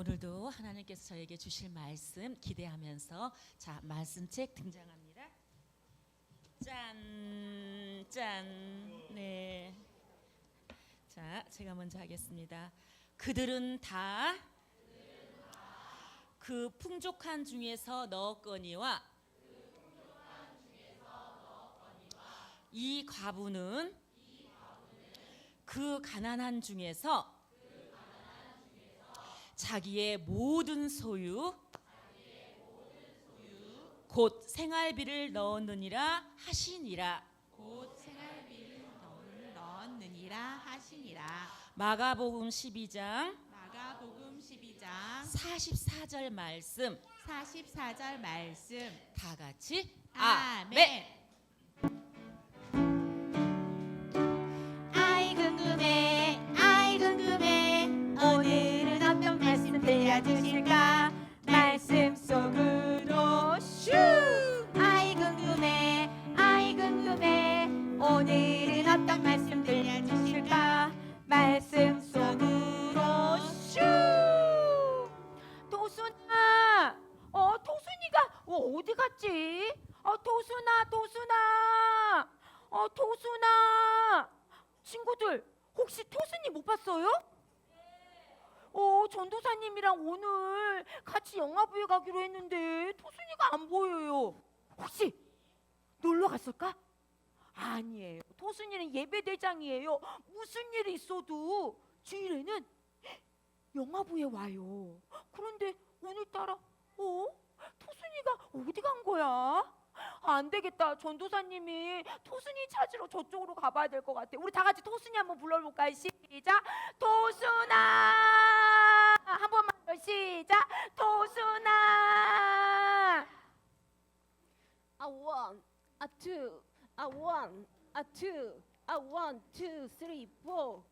오늘도 하나님께서 저에게 주실 말씀 기대하면서 자 말씀책 등장합니다. 짠, 짠, 네. 자, 제가 먼저 하겠습니다. 그들은 다 그 풍족한 중에서 넣었거니와 이 과부는 그 가난한 중에서 자기의 모든 소유 곧 생활비를 넣었느니라 하시니라 곧 생활비를 넣- 넣었느니라 하시니라. 마가복음 12장 마가복음 12장 44절 말씀 44절 말씀. 다 같이 아멘. 아이 들려주실까? 말씀 속으로 영화부에 가기로 했는데 토순이가 안 보여요. 혹시 놀러 갔을까? 아니에요. 토순이는 예배 대장이에요. 무슨 일이 있어도 주일에는 영화부에 와요. 그런데 오늘따라 어? 토순이가 어디 간 거야? 안 되겠다. 전도사님이 토순이 찾으러 저쪽으로 가봐야 될 것 같아. 우리 다 같이 토순이 한번 불러볼까요? 시작. 토순아. 한 번만 더 시작. 토순아. A one, a two, a one, a two, a one, two, three, four.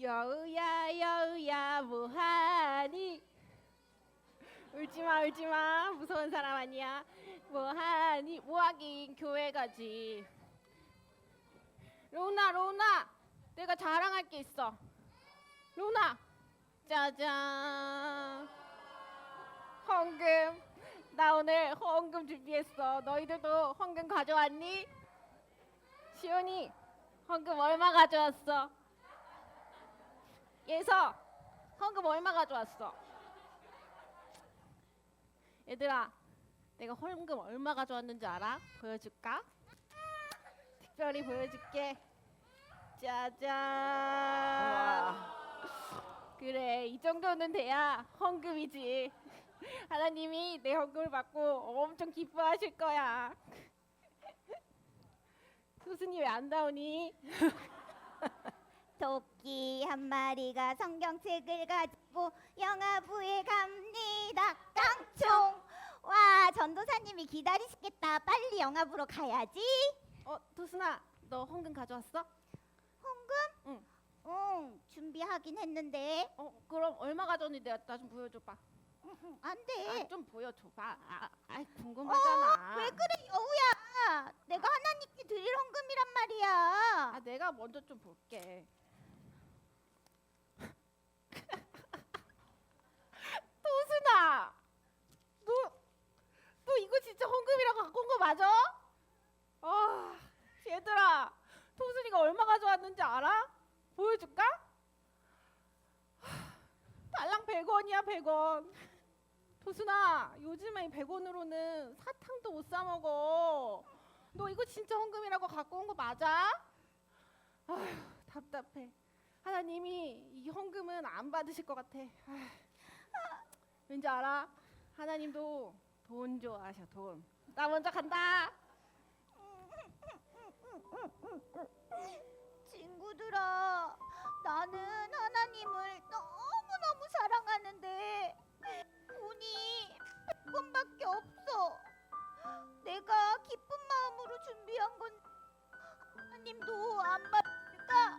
여우야 여우야 뭐하니? 울지마 울지마 무서운 사람 아니야. 뭐하니? 뭐하긴 교회 가지. 로나 로나 내가 자랑할 게 있어. 로나 짜잔 헌금 나 오늘 헌금 준비했어. 너희들도 헌금 가져왔니? 시온이 헌금 얼마 가져왔어? 예서 헌금 얼마 가져왔어? 얘들아, 내가 헌금 얼마 가져왔는지 알아? 보여줄까? 특별히 보여줄게. 짜잔. 그래, 이 정도는 돼야 헌금이지. 하나님이 내 헌금을 받고 엄청 기뻐하실 거야. 소순이 왜 안 나오니? 토끼 한 마리가 성경책을 가지고 영화부에 갑니다. 깡총! 와, 전도사님이 기다리시겠다. 빨리 영화부로 가야지. 어, 도순아, 너 헌금 가져왔어? 헌금? 응. 응, 준비 하긴 했는데. 어, 그럼 얼마 가져왔는데 나좀 보여줘봐. 응, 응, 안 돼. 아, 좀 보여줘봐. 아, 아, 궁금하잖아. 왜 그래, 여우야? 내가 하나님께 드릴 헌금이란 말이야. 아, 내가 먼저 좀 볼게. 도순아, 너, 너 이거 진짜 헌금이라고 갖고 온 거 맞아? 아, 얘들아, 도순이가 얼마 가져왔는지 알아? 보여줄까? 하, 달랑 100원이야, 100원. 도순아, 요즘에 이 100원으로는 사탕도 못 사 먹어. 너 이거 진짜 헌금이라고 갖고 온 거 맞아? 아휴, 답답해. 하나님이 이 헌금은 안 받으실 것 같아. 아휴. 왠지 알아? 하나님도 돈 좋아하셔, 돈. 나 먼저 간다. 친구들아, 나는 하나님을 너무너무 사랑하는데 돈이 100원밖에 없어. 내가 기쁜 마음으로 준비한 건 하나님도 안 받을까?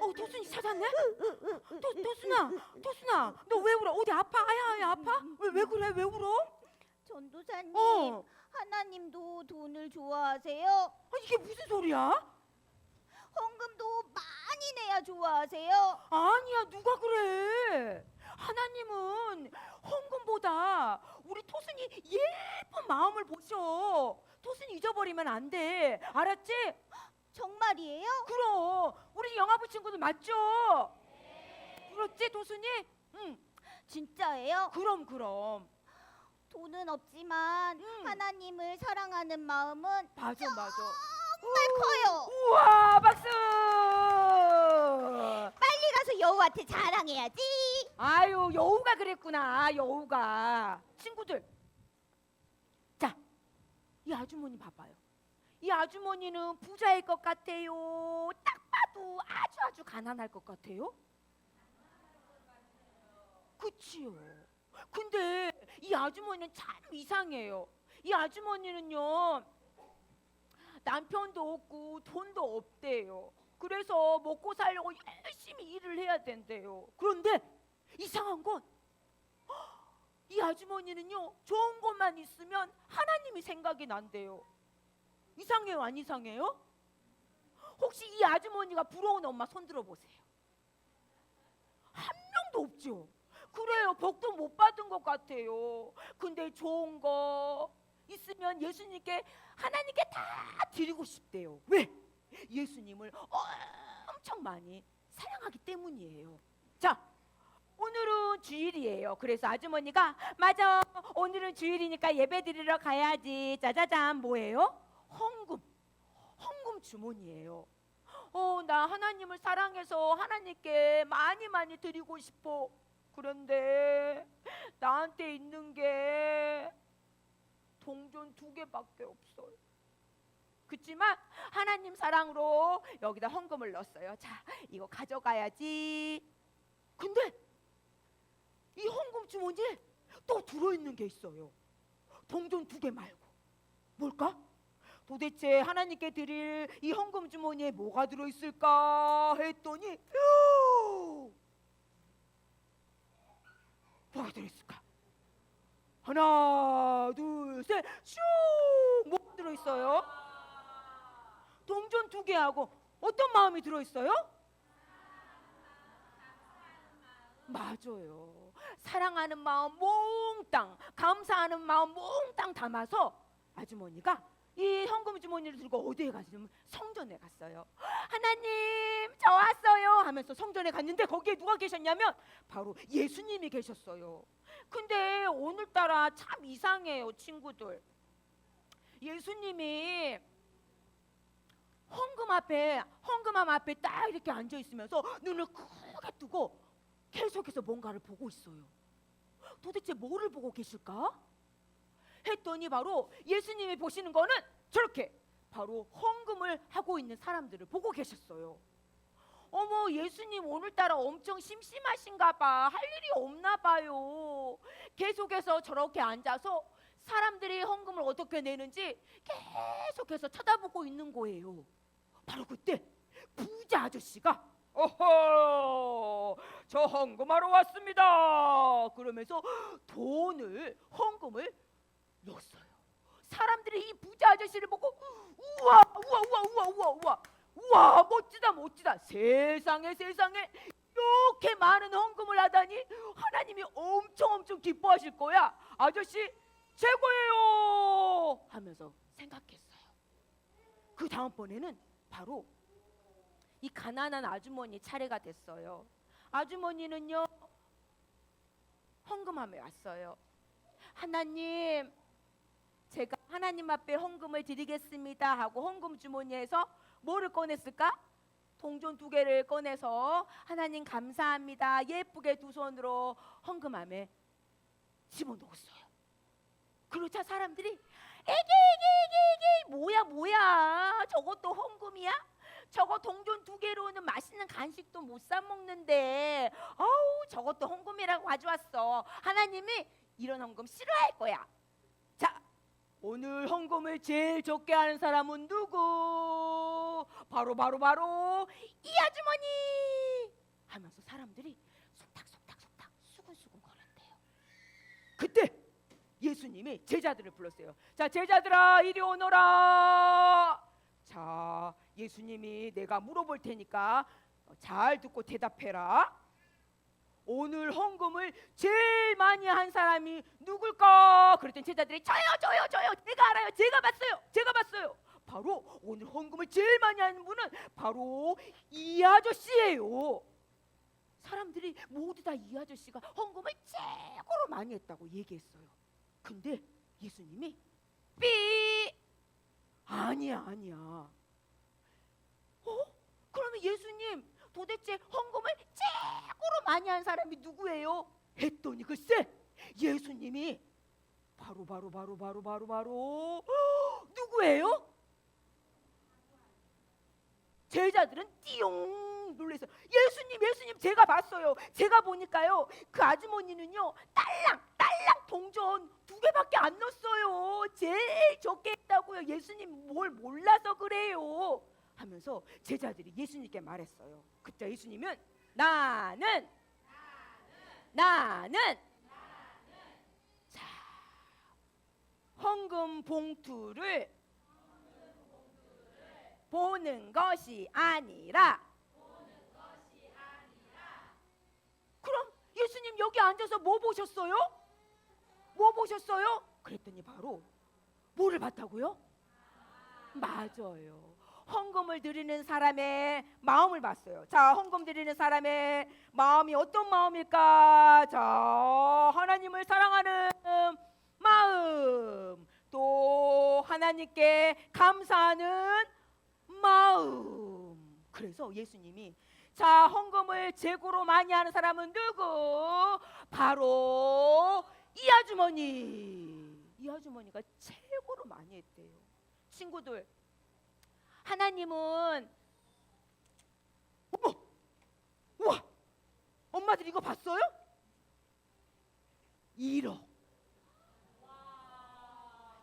어 도순이 찾았네? 도, 도순아, 도순아, 너 왜 울어? 어디 아파? 아야, 아야 아파? 왜 왜 그래? 왜 울어? 전도사님, 어, 하나님도 돈을 좋아하세요? 아, 이게 무슨 소리야? 헌금도 많이 내야 좋아하세요? 아니야 누가 그래 하나님은 헌금보다 우리 토순이 예쁜 마음을 보셔 토순이 잊어버리면 안 돼 알았지? 정말이에요? 그럼 우리 영화부 친구들 맞죠? 그렇지 토순이? 응 진짜예요? 그럼 그럼 돈은 없지만 음. 하나님을 사랑하는 마음은 맞아 맞아 정말 커요. 우와 박수 가서 여우한테 자랑해야지. 아유 여우가 그랬구나 여우가. 친구들. 자 이 아주머니 봐봐요. 이 아주머니는 부자일 것 같아요. 딱 봐도 아주 아주 가난할 것 같아요. 그치요? 근데 이 아주머니는 참 이상해요. 이 아주머니는요 남편도 없고 돈도 없대요 그래서 먹고 살려고 열심히 일을 해야 된대요 그런데 이상한 건 이 아주머니는요 좋은 것만 있으면 하나님이 생각이 난대요. 이상해요, 안 이상해요? 혹시 이 아주머니가 부러운 엄마 손 들어 보세요. 한 명도 없죠. 그래요, 복도 못 받은 것 같아요. 근데 좋은 거 있으면 예수님께 하나님께 다 드리고 싶대요. 왜? 예수님을 엄청 많이 사랑하기 때문이에요. 자, 오늘은 주일이에요. 그래서 아주머니가 맞아. 오늘은 주일이니까 예배 드리러 가야지. 짜자잔 뭐예요? 헌금. 헌금 주머니예요. 어, 나 하나님을 사랑해서 하나님께 많이 많이 드리고 싶어. 그런데 나한테 있는 게 동전 두 개밖에 없어요. 그렇지만 하나님 사랑으로 여기다 헌금을 넣었어요. 자, 이거 가져가야지. 근데 이 헌금 주머니에 또 들어있는 게 있어요. 동전 두 개 말고 뭘까? 도대체 하나님께 드릴 이 헌금 주머니에 뭐가 들어있을까 했더니 뭐가 들어있을까? 하나, 둘, 셋, 슉! 뭐가 들어있어요? 동전 두 개하고 어떤 마음이 들어 있어요? 맞아요. 사랑하는 마음 몽땅, 감사하는 마음 몽땅 담아서 아주머니가 이 현금 주머니를 들고 어디에 갔냐면 성전에 갔어요. 하나님, 저 왔어요 하면서 성전에 갔는데 거기에 누가 계셨냐면 바로 예수님이 계셨어요. 근데 오늘따라 참 이상해요, 친구들. 예수님이 헌금 앞에 헌금함 앞에 딱 이렇게 앉아 있으면서 눈을 크게 뜨고 계속해서 뭔가를 보고 있어요. 도대체 뭐를 보고 계실까? 했더니 바로 예수님이 보시는 거는 저렇게 바로 헌금을 하고 있는 사람들을 보고 계셨어요. 어머 예수님 오늘따라 엄청 심심하신가 봐. 할 일이 없나 봐요. 계속해서 저렇게 앉아서 사람들이 헌금을 어떻게 내는지 계속해서 쳐다보고 있는 거예요. 바로 그때 부자 아저씨가 어허 저 헌금하러 왔습니다. 그러면서 돈을 헌금을 넣었어요. 사람들이 이 부자 아저씨를 보고 우와 우와 우와 우와 우와 우와 우와 멋지다 멋지다 세상에 세상에 이렇게 많은 헌금을 하다니 하나님이 엄청 엄청 기뻐하실 거야 아저씨 최고예요 하면서 생각했어요. 그 다음번에는 바로 이 가난한 아주머니 차례가 됐어요. 아주머니는요 헌금함에 왔어요. 하나님, 제가 하나님 앞에 헌금을 드리겠습니다 하고 헌금 주머니에서 뭐를 꺼냈을까? 동전 두 개를 꺼내서 하나님 감사합니다. 예쁘게 두 손으로 헌금함에 집어넣었어요. 그러자 사람들이 에게 에게 에게 에게. 뭐야 뭐야? 저것도 헌금이야? 저거 동전 두 개로는 맛있는 간식도 못 사 먹는데. 아우 저것도 헌금이라고 가져왔어. 하나님이 이런 헌금 싫어할 거야. 자 오늘 헌금을 제일 적게 하는 사람은 누구? 바로 바로 바로 이 아주머니! 하면서 사람들이 속닥속닥 속닥 수근수근 거렸대요. 그때 예수님이 제자들을 불렀어요 자 제자들아 이리 오너라 자 예수님이 내가 물어볼 테니까 어, 잘 듣고 대답해라. 오늘 헌금을 제일 많이 한 사람이 누굴까? 그랬더니 제자들이 저요, 저요, 저요. 제가 알아요. 제가 봤어요. 제가 봤어요. 바로 오늘 헌금을 제일 많이 하는 분은 바로 이 아저씨예요. 사람들이 모두 다 이 아저씨가 헌금을 최고로 많이 했다고 얘기했어요. 근데 예수님이 삐 아니야 아니야. 어? 그러면 예수님 도대체 헌금을 최고로 많이 한 사람이 누구예요? 했더니 글쎄 예수님이 바로 바로 바로 바로 바로 바로 누구예요? 제자들은 띠용 놀래서 예수님 예수님 제가 봤어요. 제가 보니까요 그 아주머니는요 딸랑 동전 두 개밖에 안 넣었어요. 제일 적게 했다고요. 예수님 뭘 몰라서 그래요. 하면서 제자들이 예수님께 말했어요. 그때 예수님은 나는 나는 자 헌금 봉투를 보는 것이 아니라 그럼 예수님 여기 앉아서 뭐 보셨어요? 뭐 보셨어요? 그랬더니 바로 뭐를 봤다고요? 맞아요. 헌금을 드리는 사람의 마음을 봤어요. 자, 헌금 드리는 사람의 마음이 어떤 마음일까? 자, 하나님을 사랑하는 마음, 또 하나님께 감사하는 마음. 그래서 예수님이 자, 헌금을 재고로 많이 하는 사람은 누구? 바로 이 아주머니. 이 아주머니가 최고로 많이 했대요. 친구들, 하나님은 어머, 우와, 엄마들 이거 봤어요? 1억.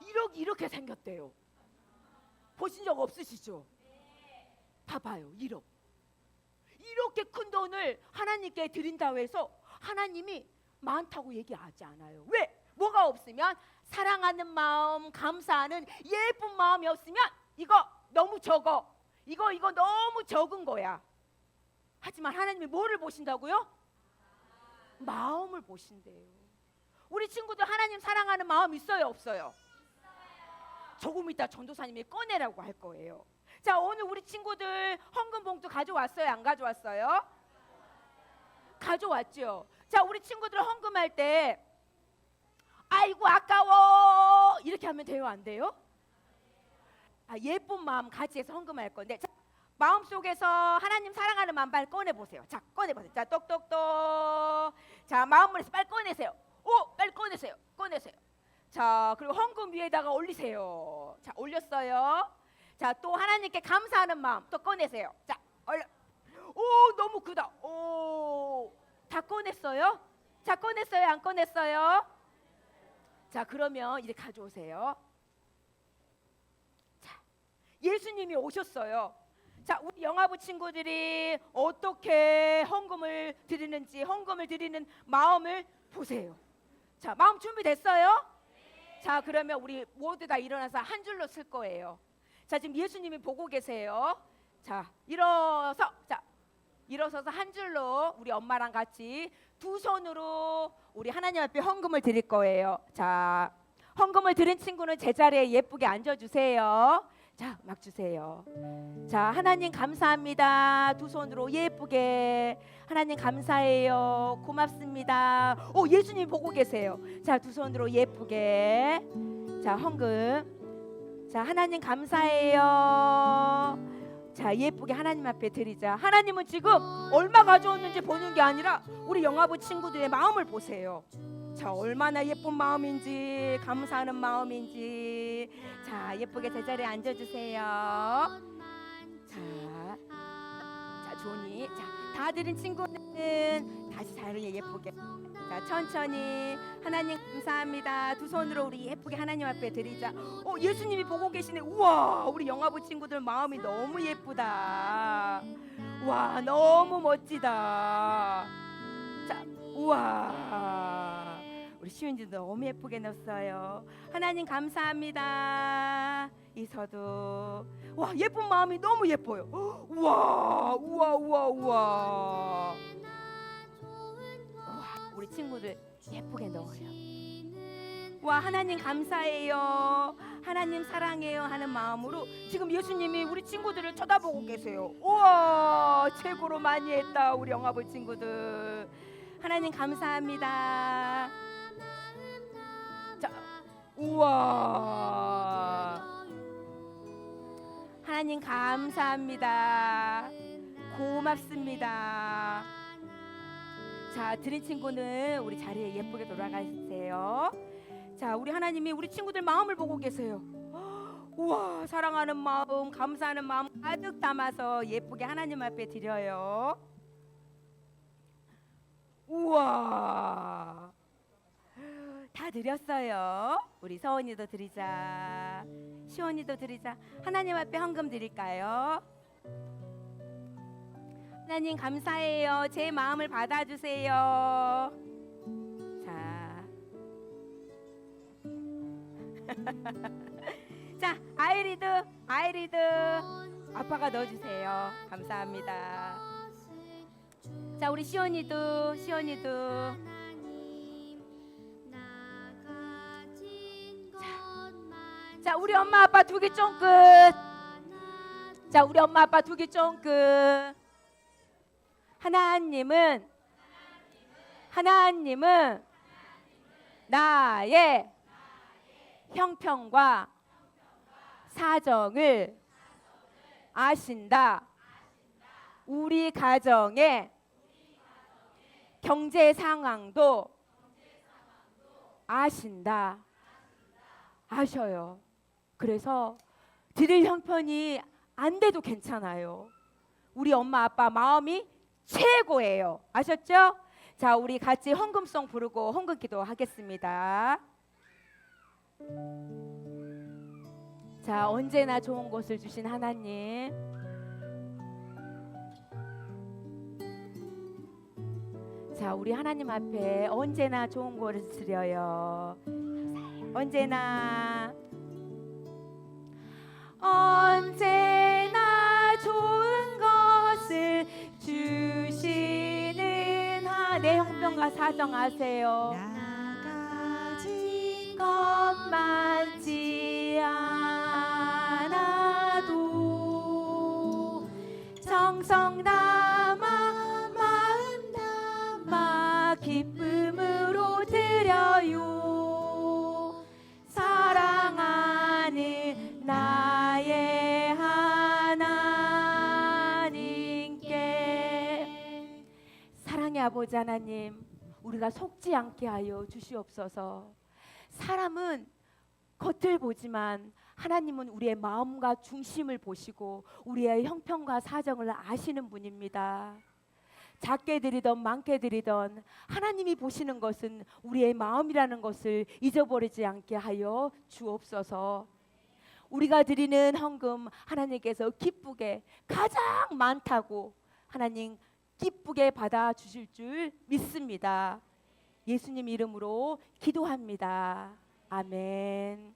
1억이 이렇게 생겼대요. 보신 적 없으시죠? 봐봐요, 1억. 이렇게 큰 돈을 하나님께 드린다고 해서 하나님이 많다고 얘기하지 않아요. 왜? 뭐가 없으면 사랑하는 마음, 감사하는 예쁜 마음이 없으면 이거 너무 적어. 이거 이거 너무 적은 거야. 하지만 하나님이 뭐를 보신다고요? 마음을 보신대요. 우리 친구들 하나님 사랑하는 마음 있어요, 없어요? 조금 이따 전도사님이 꺼내라고 할 거예요. 자, 오늘 우리 친구들 헌금 봉투 가져왔어요, 안 가져왔어요? 가져왔죠. 자, 우리 친구들 헌금할 때 아이고 아까워 이렇게 하면 돼요, 안 돼요? 아, 예쁜 마음 같이 해서 헌금할 건데 자, 마음 속에서 하나님 사랑하는 마음 빨리 꺼내 보세요. 자, 꺼내 보세요. 자, 똑똑똑. 자, 마음문에서 빨리 꺼내세요. 오, 빨리 꺼내세요. 꺼내세요. 자, 그리고 헌금 위에다가 올리세요. 자, 올렸어요. 자, 또 하나님께 감사하는 마음 또 꺼내세요. 자, 얼려. 오, 너무 크다. 오, 다 꺼냈어요? 자, 꺼냈어요? 안 꺼냈어요? 자, 그러면 이제 가져오세요. 자, 예수님이 오셨어요. 자, 우리 영화부 친구들이 어떻게 헌금을 드리는지 헌금을 드리는 마음을 보세요. 자, 마음 준비됐어요? 자, 그러면 우리 모두 다 일어나서 한 줄로 쓸 거예요. 자, 지금 예수님이 보고 계세요. 자, 일어서 자, 일어서서 한 줄로 우리 엄마랑 같이 두 손으로 우리 하나님 앞에 헌금을 드릴 거예요. 자, 헌금을 드린 친구는 제자리에 예쁘게 앉아 주세요. 자, 막 주세요. 자, 하나님 감사합니다. 두 손으로 예쁘게. 하나님 감사해요. 고맙습니다. 오, 예수님 보고 계세요. 자, 두 손으로 예쁘게. 자, 헌금. 자, 하나님 감사해요. 자, 예쁘게 하나님 앞에 드리자. 하나님은 지금 얼마 가져왔는지 보는 게 아니라 우리 영화부 친구들의 마음을 보세요. 자, 얼마나 예쁜 마음인지, 감사하는 마음인지. 자, 예쁘게 제자리에 앉아 주세요. 자. 자, 조니. 자, 다 드린 친구는 다시 자리에 예쁘게. 자, 천천히 하나님 감사합니다. 두 손으로 우리 예쁘게 하나님 앞에 드리자. 어, 예수님이 보고 계시네. 우와, 우리 영화부 친구들 마음이 너무 예쁘다. 와, 너무 멋지다. 자, 우와. 우리 시은이도 너무 예쁘게 넣었어요. 하나님 감사합니다. 이서도 와 예쁜 마음이 너무 예뻐요. 우와 우와 우와 우와. 우와 우리 친구들 예쁘게 넣어요. 와 하나님 감사해요. 하나님 사랑해요 하는 마음으로 지금 예수님이 우리 친구들을 쳐다보고 계세요. 우와 최고로 많이 했다 우리 영화볼 친구들. 하나님 감사합니다. 자 우와 하나님 감사합니다. 고맙습니다. 자, 드린 친구는 우리 자리에 예쁘게 돌아가세요. 자, 우리 하나님이 우리 친구들 마음을 보고 계세요. 우와, 사랑하는 마음, 감사하는 마음 가득 담아서 예쁘게 하나님 앞에 드려요. 우와. 다 드렸어요. 우리 서원이도 드리자. 시원이도 드리자. 하나님 앞에 헌금 드릴까요? 하나님 감사해요. 제 마음을 받아주세요. 자, 자 아이리드, 아이리드, 아빠가 넣어주세요. 감사합니다. 자, 우리 시원이도, 시원이도. 우리 엄마 아빠 두기 쫑끝. 자, 우리 엄마 아빠 두기 쫑끝. 하나님은 하나님은 나의 형편과 사정을 아신다. 우리 가정의 경제 상황도 아신다. 아셔요. 그래서 드릴 형편이 안 돼도 괜찮아요. 우리 엄마 아빠 마음이 최고예요. 아셨죠? 자, 우리 같이 헌금송 부르고 헌금 기도하겠습니다. 자, 언제나 좋은 것을 주신 하나님. 자, 우리 하나님 앞에 언제나 좋은 것을 드려요. 언제나 언제나 좋은 것을 주시는 하 내 형편과 사정하세요. 나가진 것 많지 않아도 정성 담아 마음 담아 기쁨으로 드려요 아버지 하나님 우리가 속지 않게 하여 주시옵소서 사람은 겉을 보지만 하나님은 우리의 마음과 중심을 보시고 우리의 형편과 사정을 아시는 분입니다. 작게 드리던 많게 드리던 하나님이 보시는 것은 우리의 마음이라는 것을 잊어버리지 않게 하여 주옵소서. 우리가 드리는 헌금 하나님께서 기쁘게 가장 많다고 하나님 기쁘게 받아 주실 줄 믿습니다. 예수님 이름으로 기도합니다. 아멘.